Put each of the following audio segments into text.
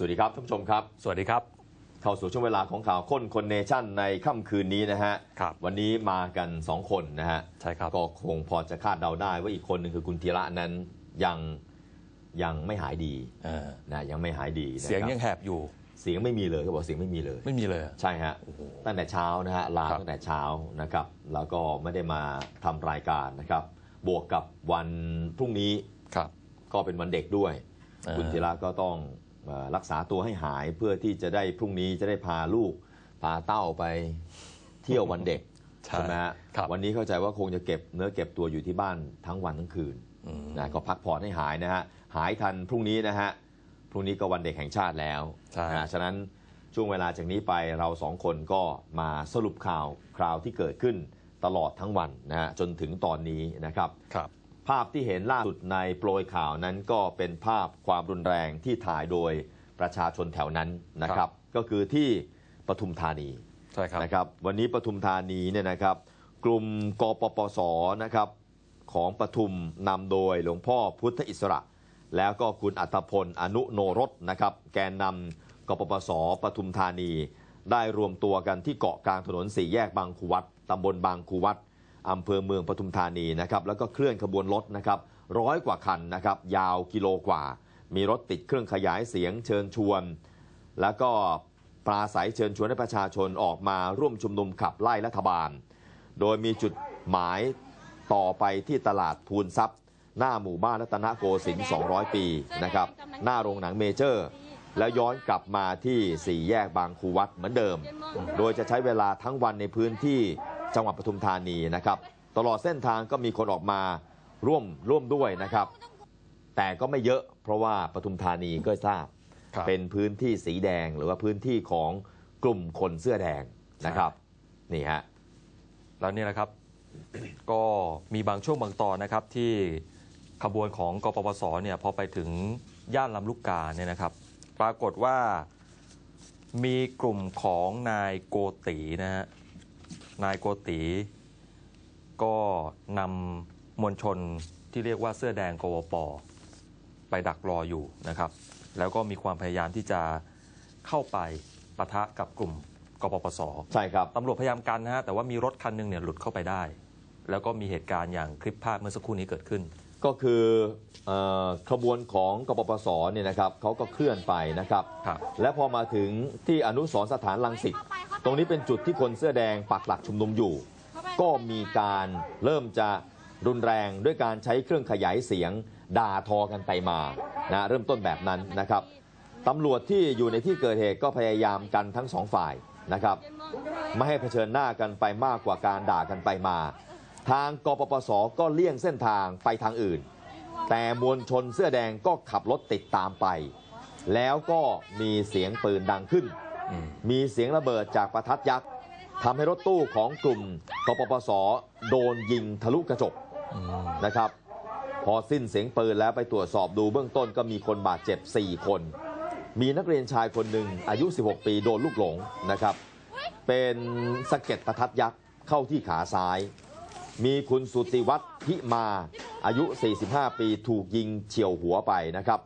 สวัสดีครับท่านผู้ชมครับ สวัสดีครับ เข้าสู่ช่วงเวลาของข่าวค้นคนเนชั่นในค่ำคืนนี้นะฮะครับวันนี้มากัน 2 คนนะฮะใช่ครับก็คงพอจะคาดเดาได้ว่าอีกคนหนึ่งคือคุณธีระนั้นยังยังไม่หายดีเออนะยังไม่หายดีนะครับเสียงยังแหบอยู่ เสียงไม่มีเลยเขาบอกเสียงไม่มีเลย ไม่มีเลยอะใช่ฮะตั้งแต่เช้านะฮะลาครับตั้งแต่เช้านะครับ แล้วก็ไม่ได้มาทำรายการนะครับ บวกกับวันพรุ่งนี้ครับ ก็เป็นวันเด็กด้วยเออคุณธีระก็ต้องเอ่อ รักษาตัวให้หายเพื่อที่จะได้พรุ่งนี้จะได้พาลูก พาเต้าไปเที่ยววันเด็กใช่ไหมฮะครับวันนี้เข้าใจว่าคงจะเก็บเนื้อเก็บตัวอยู่ที่บ้านทั้งวันทั้งคืนอืมนะก็พักผ่อนให้หายนะฮะหายทันพรุ่งนี้นะฮะพรุ่งนี้ก็วันเด็กแห่งชาติแล้วใช่นะฉะนั้นช่วงเวลาจากนี้ไปเราสองคนก็มาสรุปข่าวคราวที่เกิดขึ้นตลอดทั้งวันนะฮะจนถึงตอนนี้นะครับครับ ภาพที่เห็นล่าสุดในโปรยข่าวนั้นก็เป็นภาพความรุนแรงที่ถ่ายโดยประชาชนแถวนั้นนะคครัรับบก็คือที่ปทุมธานีใช่ครับนะครับ วันนี้ปทุมธานีเนี่ยนะครับ กลุ่มกปปสนะครับของปทุมนำโดยหลวงพ่อพุทธอิสระ แล้วก็คุณอัตพลอนุโนรสนะครับ แกนนำกปปสปทุมธานี ได้รวมตัวกันที่เกาะกลางถนนสี่แยกบางคูวัดตำบลบางคูวัด อำเภอเมืองปทุมธานีนะครับแล้วก็เคลื่อนขบวนรถนะครับร้อยกว่าคันนะครับยาวกิโลกว่า มีรถติดเครื่องขยายเสียงเชิญชวน แล้วก็ปราศัยเชิญชวนให้ประชาชนออกมาร่วมชุมนุมขับไล่รัฐบาล โดยมีจุดหมายต่อไปที่ตลาดภูนทรัพย์ หน้าหมู่บ้านรัตนโกสินทร์200 ปีนะครับหน้าโรงหนังเมเจอร์ แล้วย้อนกลับมาที่สี่แยกบางคูวัดเหมือนเดิม โดยจะใช้เวลาทั้งวันในพื้นที่ จังหวัดปทุมธานีนะครับ ตลอดเส้นทางก็มีคนออกมาร่วมร่วมด้วยนะครับ แต่ก็ไม่เยอะเพราะว่าปทุมธานีก็ทราบ ครับ เป็นพื้นที่สีแดงหรือว่าพื้นที่ของกลุ่มคนเสื้อแดงนะครับนี่ฮะ แล้วนี่แหละครับ ก็มีบางช่วงบางตอนนะครับที่ขบวนของกปปสเนี่ยพอไปถึงย่านลำลูกกาเนี่ยนะครับ ปรากฏว่ามีกลุ่มของนายโกตีนะฮะ นายโกตีก็นำมวลชนที่เรียกว่าเสื้อแดงกวปไปดักรออยู่นะครับ แล้วก็มีความพยายามที่จะเข้าไปปะทะกับกลุ่มกปปสใช่ครับตำรวจพยายามกันนะฮะแต่ว่ามีรถคันหนึงเนี่ยหลุดเข้าไปได้ แล้วก็มีเหตุการณ์อย่างคลิปภาพเมื่อสักครู่นี้เกิดขึ้น ก็คือเออขบวนของกปปสเนี่ยนะครับเขาก็เคลื่อนไปนะครับครับและพอมาถึงที่อนุสรณ์สถานลังสิต ตรงนี้เป็นจุดที่คนเสื้อแดงปักหลักชุมนุมอยู่ ก็มีการเริ่มจะรุนแรงด้วยการใช้เครื่องขยายเสียงด่าทอกันไปมานะเริ่มต้นแบบนั้นนะครับตำรวจที่อยู่ในที่เกิดเหตุก็พยายามกันทั้งสองฝ่ายนะครับไม่ให้เผชิญหน้ากันไปมากกว่าการด่ากันไปมา ทางกปปสก็เลี่ยงเส้นทางไปทางอื่น แต่มวลชนเสื้อแดงก็ขับรถติดตามไป แล้วก็มีเสียงปืนดังขึ้นอื มมีเสียงระเบิดจากประทัดยักษ์ทำให้รถตู้ของกลุ่มกปปสโดนยิงทะลุกระจกอืมนะครับ พอสิ้นเสียงปืนแล้วไปตรวจสอบดูเบื้องต้นก็มีคนบาดเจ็บ 4 คน มีนักเรียนชายคนหนึ่งอายุ 16 ปีโดนลูกหลงนะครับ เป็นสะเก็ดประทัดยักษ์เข้าที่ขาซ้าย มีคุณสุติวัฒน์พิมาอายุ 45 ปีถูกยิงเฉียวหัวไปนะครับ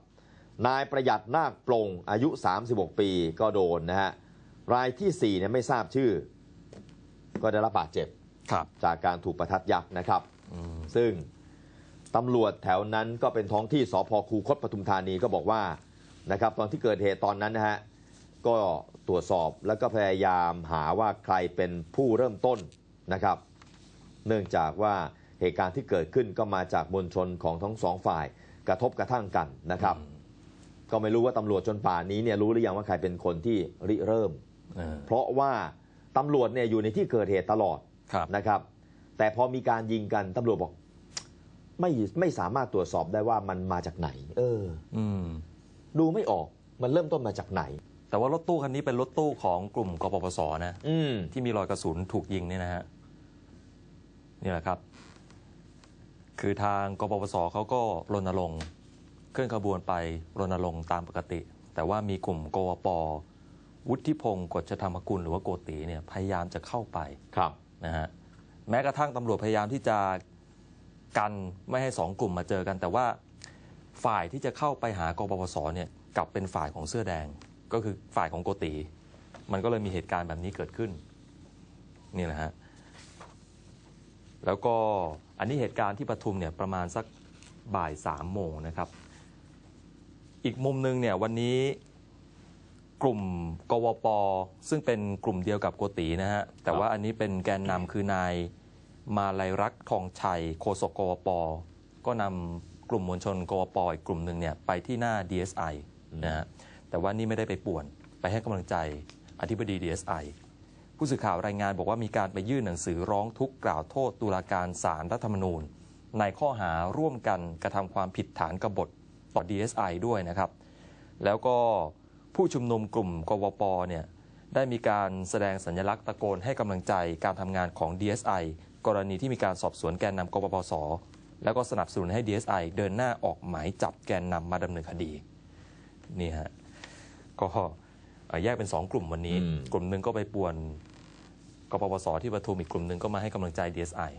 นายประหยัดนาคปลงอายุ 36 ปีก็โดนนะฮะ รายที่4เนี่ยไม่ทราบชื่อ ก็ได้รับบาดเจ็บครับจากการถูกประทัดยักษ์นะครับอืมซึ่งตำรวจแถวนั้นก็เป็นท้องที่สพคูคตปทุมธานีก็บอกว่านะครับตอนที่เกิดเหตุตอนนั้นนะฮะก็ตรวจสอบแล้วก็พยายามหาว่าใครเป็นผู้เริ่มต้นนะครับ เนื่องจากว่าเหตุการณ์ที่เกิดขึ้นก็มาจากมวลชนของทั้งสองฝ่ายกระทบกระทั่งกันนะครับ ก็ไม่รู้ว่าตำรวจจนป่านนี้เนี่ยรู้หรือยังว่าใครเป็นคนที่ริเริ่ม เออ เพราะว่าตำรวจเนี่ยอยู่ในที่เกิดเหตุตลอดครับนะครับ แต่พอมีการยิงกันตำรวจบอก ไม่ไม่สามารถตรวจสอบได้ว่ามันมาจากไหน เออ อืม ดูไม่ออกมันเริ่มต้นมาจากไหน แต่ว่ารถตู้คันนี้เป็นรถตู้ของกลุ่มกปปสนะ อืม ที่มีรอยกระสุนถูกยิงเนี่ยนะฮะนี่แหละครับ คือทางกปปสเขาก็รณรงค์ เคลื่อนขบวนไปรณรงค์ตามปกติ แต่ว่ามีกลุ่มกวปวุฒิพงศ์กฎชธรรมกุลหรือว่าโกตีเนี่ยพยายามจะเข้าไปครับนะฮะแม้กระทั่งตำรวจพยายามที่จะกันไม่ให้สองกลุ่มมาเจอกัน แต่ว่าฝ่ายที่จะเข้าไปหากปปสเนี่ยกลับเป็นฝ่ายของเสื้อแดงก็คือฝ่ายของโกติมันก็เลยมีเหตุการณ์แบบนี้เกิดขึ้นนี่แหละฮะแล้วก็อันนี้เหตุการณ์ที่ปทุมเนี่ยประมาณสักบ่ายสามโมงนะครับ อีกมุมหนึ่งเนี่ยวันนี้กลุ่มกวป ซึ่งเป็นกลุ่มเดียวกับโกตินะฮะ แต่ว่าอันนี้เป็นแกนนำคือนายมาลัยรักษ์ทองชัยโฆษกกวป ก็นำกลุ่มมวลชนกวปอีกกลุ่มหนึ่งเนี่ยไปที่หน้า DSI นะฮะ แต่ว่านี่ไม่ได้ไปป่วน ไปให้กำลังใจอธิบดี DSI ผู้สื่อข่าวรายงานบอกว่ามีการไปยื่นหนังสือร้องทุกข์กล่าวโทษตุลาการศาลรรัฐธรรมนูญ ในข้อหาร่วมกันกระทำความผิดฐานกบฏ ต่อ DSI ด้วยนะครับ แล้วก็ผู้ชุมนุมกลุ่มกวปเนี่ยได้มีการแสดงสัญลักษณ์ตะโกนให้กำลังใจการทำงานของ DSI กรณีที่มีการสอบสวนแกนนำกปปส แล้วก็สนับสนุนให้ DSI เดินหน้าออกหมายจับแกนนำมาดำเนินคดีนี่ฮะก็เอ่อแยกเป็น 2 กลุ่มวันนี้อืมกลุ่มหนึ่งก็ไปป่วนกปปส ที่ปทุมอีกกลุ่มหนึ่งก็มาให้กำลังใจ DSI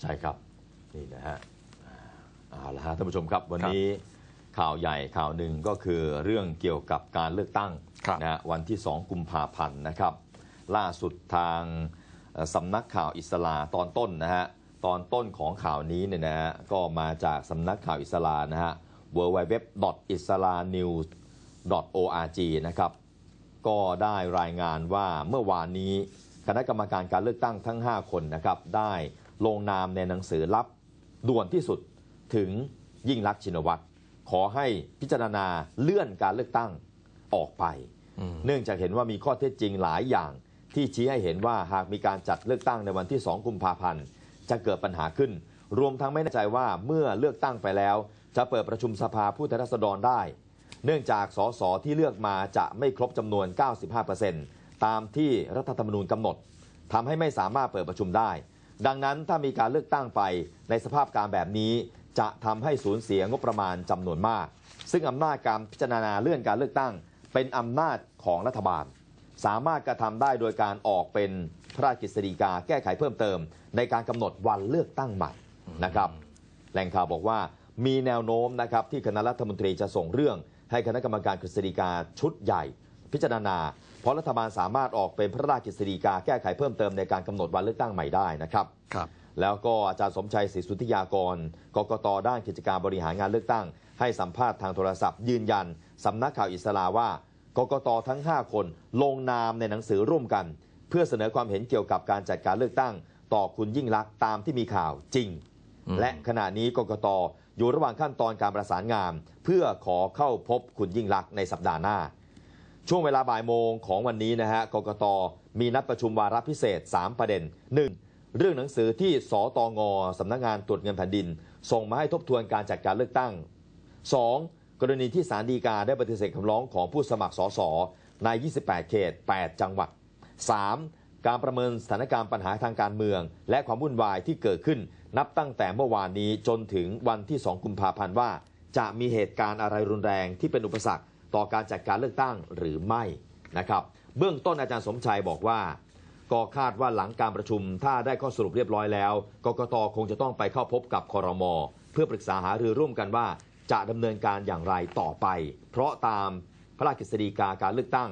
ใช่ครับ นี่นะฮะอ่าเอาละฮะท่านผู้ชมครับวันนี้ ข่าวใหญ่ข่าวหนึ่งก็คือเรื่องเกี่ยวกับการเลือกตั้งครับนะฮะวันที่ 2 กุมภาพันธ์นะครับ ล่าสุดทางเอ่อสำนักข่าวอิสลาตอนต้นนะฮะตอนต้นของข่าวนี้เนี่ยนะฮะก็มาจากสำนักข่าวอิสลานะฮะ w w w i s l a n e w s org นะครับ ก็ได้รายงานว่าเมื่อวานนี้คณะกรรมการการเลือกตั้งทั้ง 5 คนนะครับ ได้ลงนามในหนังสือรับด่วนที่สุดถึงยิ่งรักษณ์ชินวัตร ขอให้พิจารณาเลื่อนการเลือกตั้งออกไปอืมเนื่องจากเห็นว่ามีข้อเท็จจริงหลายอย่าง ที่ชี้ให้เห็นว่าหากมีการจัดเลือกตั้งในวันที่ 2 กุมภาพันธ์ จะเกิดปัญหาขึ้น รวมทั้งไม่แน่ใจว่าเมื่อเลือกตั้งไปแล้ว จะเปิดประชุมสภาผู้แทนราษฎรได้ เนื่องจากสสที่เลือกมาจะไม่ครบจำนวน 95%ตามที่รัฐธรรมนูญกำหนดทำให้ไม่สามารถเปิดประชุมได้ ดังนั้นถ้ามีการเลือกตั้งไปในสภาพการแบบนี้ จะทำให้สูญเสียงบประมาณจำนวนมาก ซึ่งอำนาจการพิจารณาเลื่อนการเลือกตั้ง เป็นอำนาจของรัฐบาล สามารถกระทำได้โดยการออกเป็นพระราชกฤษฎีกาแก้ไขเพิ่มเติม ในการกำหนดวันเลือกตั้งใหม่นะครับแหล่งข่าวบอกว่ามีแนวโน้มนะครับที่คณะรัฐมนตรีจะส่งเรื่อง ให้คณะกรรมการกฤษฎีกาชุดใหญ่ พิจารณา เพราะรัฐบาลสามารถออกเป็นพระราชกฤษฎีกาแก้ไขเพิ่มเติมในการกำหนดวันเลือกตั้งใหม่ได้นะครับครับ แล้วก็อาจารย์สมชัยศรีสุทธิยากร กกตด้านกิจการบริหารงานเลือกตั้ง ให้สัมภาษณ์ทางโทรศัพท์ยืนยัน สำนักข่าวอิสลาว่า กกตทั้ง 5 คนลงนามในหนังสือร่วมกัน เพื่อเสนอความเห็นเกี่ยวกับการจัดการเลือกตั้ง ต่อคุณยิ่งลักษณ์ตามที่มีข่าวจริงอืมและขณะนี้กกตอยู่ระหว่างขั้นตอนการประสานงาน เพื่อขอเข้าพบคุณยิ่งลักษณ์ในสัปดาห์หน้า ช่วงเวลาบ่ายโมงของวันนี้นะฮะกกตมีนัดประชุมวาระพิเศษ 3 ประเด็น 1. เรื่องหนังสือที่สตงสำนักงานตรวจเงินแผ่นดิน ส่งมาให้ทบทวนการจัดการเลือกตั้ง 2. กรณีที่ศาลฎีกาได้ปฏิเสธคำร้องของผู้สมัครสสใน 28 เขต 8 จังหวัด 3. การประเมินสถานการณ์ปัญหาทางการเมือง และความวุ่นวายที่เกิดขึ้นนับตั้งแต่เมื่อวานนี้จนถึงวันที่ 2 กุมภาพันธ์ว่า จะมีเหตุการณ์อะไรรุนแรงที่เป็นอุปสรรคต่อการจัดการเลือกตั้งหรือไม่นะครับ เบื้องต้นอาจารย์สมชัยบอกว่า ก็คาดว่าหลังการประชุม ถ้าได้ข้อสรุปเรียบร้อยแล้ว กกตคงจะต้องไปเข้าพบกับคอรมอเพื่อปรึกษาหารือร่วมกันว่า จะดำเนินการอย่างไรต่อไป เพราะตามพระราชกฤษฎีกาการเลือกตั้ง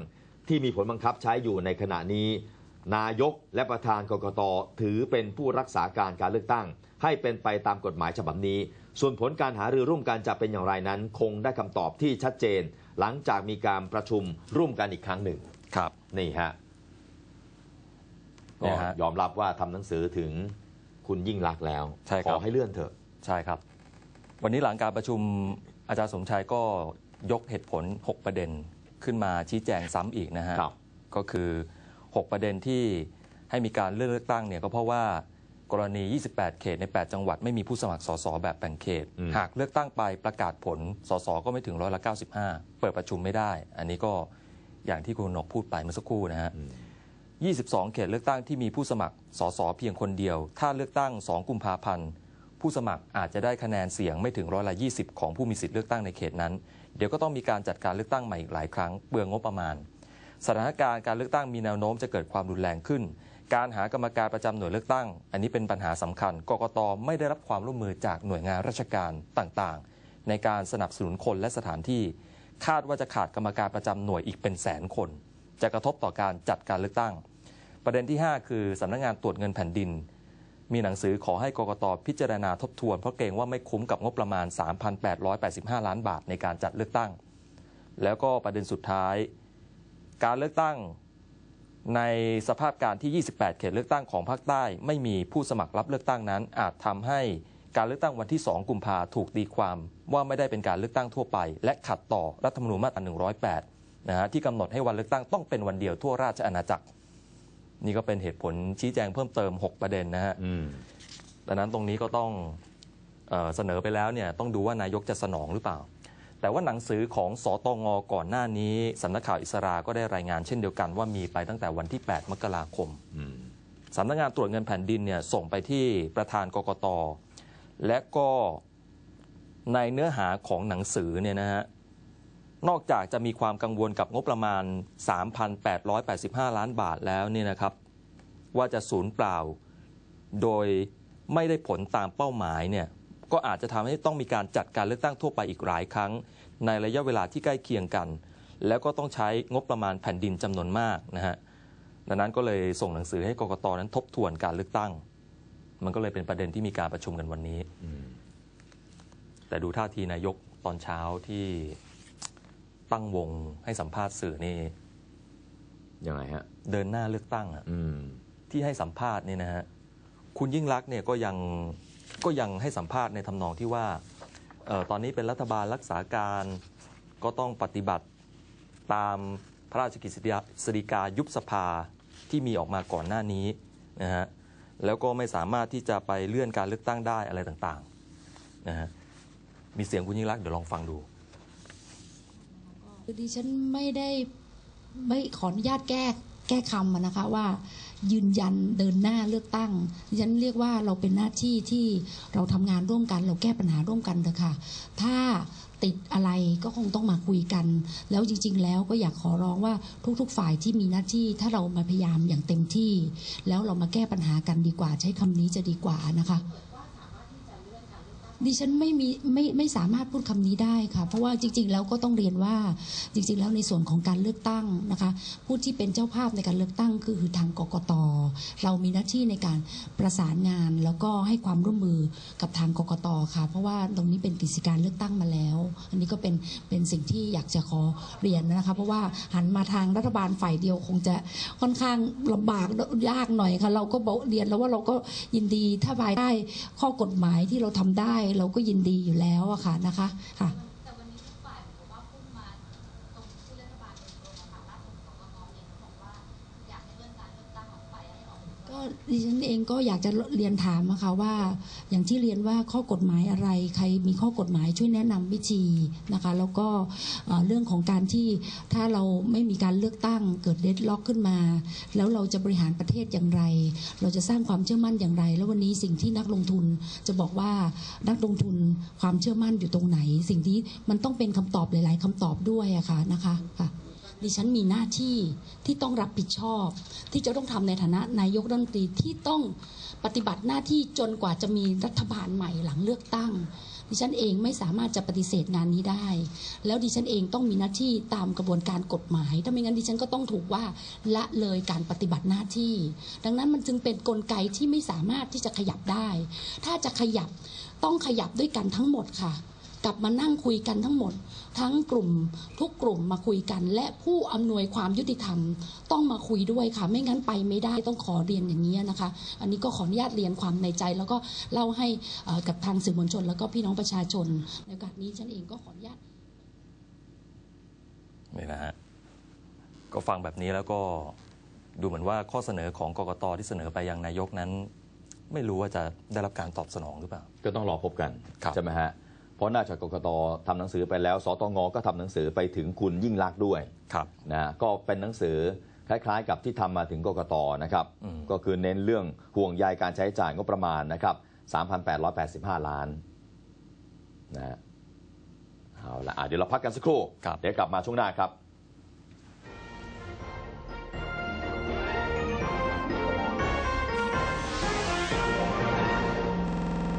ที่มีผลบังคับใช้อยู่ในขณะนี้ นายกและประธานกกตถือเป็นผู้รักษาการการเลือกตั้ง ให้เป็นไปตามกฎหมายฉบับนี้ ส่วนผลการหารือร่วมกันจะเป็นอย่างไรนั้น คงได้คำตอบที่ชัดเจน หลังจากมีการประชุมร่วมกันอีกครั้งหนึ่งครับนี่ฮะ เนี่ก็ยฮะยอมรับว่าทำหนังสือถึงคุณยิ่งรักษณ์แล้วใช่คขรับอให้เลื่อนเถอะ ใช่ครับ วันนี้หลังการประชุมอาจารย์สมชัยก็ยกเหตุผล 6 ประเด็นขึ้นมาชี้แจงซ้ำอีกนะฮะ ครับ ก็คือ 6 ประเด็นที่ให้มีการเลือกเลือกตั้งเนี่ยก็เพราะว่ากรณี 28 เขตใน 8 จังหวัดไม่มีผู้สมัครสสแบบแบ่งเขต อืม หากเลือกตั้งไปประกาศผลสสก็ไม่ถึงร้อยละ95 เปิดประชุมไม่ได้ อันนี้ก็อย่างที่คุณนกพูดไปเมื่อสักครู่นะฮะ อืม 22 เขตเลือกตั้งที่มีผู้สมัครสสเพียงคนเดียว ถ้าเลือกตั้ง 2 กุมภาพันธ์ ผู้สมัครอาจจะได้คะแนนเสียงไม่ถึงร้อยละ 20 ของผู้มีสิทธิ์เลือกตั้งในเขตนั้น เดี๋ยวก็ต้องมีการจัดการเลือกตั้งใหม่อีกหลายครั้งเปลืองงบประมาณ สถานการณ์การเลือกตั้งมีแนวโน้มจะเกิดความรุนแรงขึ้น การหากรรมการประจำหน่วยเลือกตั้ง อันนี้เป็นปัญหาสำคัญ กกตไม่ได้รับความร่วมมือจากหน่วยงานราชการต่างๆ ในการสนับสนุนคนและสถานที่ คาดว่าจะขาดกรรมการประจำหน่วยอีกเป็นแสนคน จะกระทบต่อการจัดการเลือกตั้ง ประเด็นที่ 5 คือสำนักงานตรวจเงินแผ่นดิน มีหนังสือขอให้กกตพิจารณาทบทวน เพราะเกรงว่าไม่คุ้มกับงบประมาณ 3,885 ล้านบาทในการจัดเลือกตั้ง แล้วก็ประเด็นสุดท้าย การเลือกตั้งในสภาพการที่ 28 เขตเลือกตั้งของภาคใต้ ไม่มีผู้สมัครรับเลือกตั้งนั้น อาจทำให้การเลือกตั้งวันที่ 2 กุมภาถูกตีความ ว่าไม่ได้เป็นการเลือกตั้งทั่วไป และขัดต่อรัฐธรรมนูญมาตรา 108 นะฮะที่กำหนดให้วันเลือกตั้งต้องเป็นวันเดียวทั่วราชอาณาจักร นี่ก็เป็นเหตุผลชี้แจงเพิ่มเติม 6 ประเด็นนะฮะอืมดังนั้นตรงนี้ก็ต้องเออเสนอไปแล้วเนี่ยต้องดูว่านายกจะสนองหรือเปล่า แต่ว่าหนังสือของสอตงก่อนหน้านี้สำนักข่าวอิสราก็ได้รายงานเช่นเดียวกันว่ามีไปตั้งแต่วันที่ 8 มกราคมอืมสำนักงานตรวจเงินแผ่นดินเนี่ยส่งไปที่ประธานกกตและก็ในเนื้อหาของหนังสือเนี่ยนะฮะ นอกจากจะมีความกังวลกับงบประมาณ 3,885 ล้านบาทแล้วเนี่ยนะครับ ว่าจะสูญเปล่า โดยไม่ได้ผลตามเป้าหมายเนี่ยก็อาจจะทำให้ต้องมีการจัดการเลือกตั้งทั่วไปอีกหลายครั้ง ในระยะเวลาที่ใกล้เคียงกัน แล้วก็ต้องใช้งบประมาณแผ่นดินจำนวนมากนะฮะดังนั้นก็เลยส่งหนังสือให้กกตนั้นทบทวนการเลือกตั้ง มันก็เลยเป็นประเด็นที่มีการประชุมกันวันนี้อืมแต่ดูท่าทีนายกตอนเช้าที่ ตั้งวงให้สัมภาษณ์สื่อนี่ยังไงฮะ เดินหน้าเลือกตั้งอะอืมที่ให้สัมภาษณ์เนี่ยนะฮะคุณยิ่งรักษณ์เนี่ยก็ยังก็ยังให้สัมภาษณ์ในทำนองที่ว่าเออตอนนี้เป็นรัฐบาลรักษาการก็ต้องปฏิบัติตามพระราชกฤษฎีกายุบสภาที่มีออกมาก่อนหน้านี้นะฮะแล้วก็ไม่สามารถที่จะไปเลื่อนการเลือกตั้งได้อะไรต่างๆนะฮะมีเสียงคุณยิ่งรักษณ์เดี๋ยวลองฟังดูคือ ดิฉันไม่ได้ไม่ขออนุญาตแก้แก้คำนะคะว่ายืนยันเดินหน้าเลือกตั้งดิฉันเรียกว่าเราเป็นหน้าที่ที่เราทำงานร่วมกัน เราแก้ปัญหาร่วมกันเถอะค่ะ ถ้าติดอะไรก็คงต้องมาคุยกัน แล้วจริง ๆ แล้วก็อยากขอร้องว่าทุก ๆ ฝ่ายที่มีหน้าที่ถ้าเรามาพยายามอย่างเต็มที่ แล้วเรามาแก้ปัญหากันดีกว่า ใช้คำนี้จะดีกว่านะคะ ดิฉันไม่มีไม่ไม่สามารถพูดคำนี้ได้ค่ะ เพราะว่าจริง ๆ แล้วก็ต้องเรียนว่าจริง ๆ แล้วในส่วนของการเลือกตั้งนะคะผู้ที่เป็นเจ้าภาพในการเลือกตั้งคือคือทางกกตเรามีหน้าที่ในการประสานงานแล้วก็ให้ความร่วมมือกับทางกกตค่ะ เพราะว่าตรงนี้เป็นกิจการเลือกตั้งมาแล้ว อันนี้ก็เป็นเป็นสิ่งที่อยากจะขอเรียนนะคะเพราะว่าหันมาทางรัฐบาลฝ่ายเดียวคงจะค่อนข้างลำบากยากหน่อยค่ะ เราก็เรียนแล้วว่าเราก็ยินดีถ้าภายใต้ข้อกฎหมายที่เราทำได้เราก็ยินดีอยู่แล้วอะค่ะนะคะค่ะ ดิฉันเองก็อยากจะเรียนถามนะคะว่า อย่างที่เรียนว่าข้อกฎหมายอะไร ใครมีข้อกฎหมายช่วยแนะนำวิธีนะคะ แล้วก็เรื่องของการที่ถ้าเราไม่มีการเลือกตั้งเกิดเดดล็อกขึ้นมา แล้วเราจะบริหารประเทศอย่างไร เราจะสร้างความเชื่อมั่นอย่างไร แล้ววันนี้สิ่งที่นักลงทุนจะบอกว่านักลงทุนความเชื่อมั่นอยู่ตรงไหน สิ่งที่มันต้องเป็นคำตอบหลาย ๆคำตอบด้วยอะค่ะนะคะค่ะ ดิฉันมีหน้าที่ที่ต้องรับผิดชอบ ที่จะต้องทำในฐานะนายกรัฐมนตรีที่ต้องปฏิบัติหน้าที่จนกว่าจะมีรัฐบาลใหม่หลังเลือกตั้ง ดิฉันเองไม่สามารถจะปฏิเสธงานนี้ได้ แล้วดิฉันเองต้องมีหน้าที่ตามกระบวนการกฎหมาย ถ้าไม่งั้นดิฉันก็ต้องถูกว่าละเลยการปฏิบัติหน้าที่ ดังนั้นมันจึงเป็นนกลไกที่ไม่สามารถที่จะขยับได้ ถ้าจะขยับต้องขยับด้วยกันทั้งหมดค่ะ กลับมานั่งคุยกันทั้งหมด ทั้งกลุ่มทุกกลุ่มมาคุยกัน และผู้อำนวยความยุติธรรม ต้องมาคุยด้วยค่ะ ไม่งั้นไปไม่ได้ต้องขอเรียนอย่างนี้นะคะ อันนี้ก็ขออนุญาตเรียนความในใจ แล้วก็เล่าให้เอ่อกับทางสื่อมวลชน แล้วก็พี่น้องประชาชนในโอกาสนี้ฉันเองก็ขออนุญาตนี่นะฮะก็ฟังแบบนี้แล้วก็ดูเหมือนว่าข้อเสนอของกกตที่เสนอไปยังนายกนั้น ไม่รู้ว่าจะได้รับการตอบสนองหรือเปล่า ก็ต้องรอพบกันครับใช่ไหมฮะ เพราะน่าจะกกตทำหนังสือไปแล้ว สตงก็ทำหนังสือไปถึงคุณยิ่งรักษณ์ด้วยครับนะฮะก็เป็นหนังสือคล้ายๆ กับที่ทำมาถึงกกตนะครับอืมก็คือเน้นเรื่องห่วงใยการใช้จ่ายงบประมาณนะครับ 3,885 ล้านนะฮะเอาละอะเดี๋ยวเราพักกันสักครู่ครับเดี๋ยวกลับมาช่วงหน้าครับ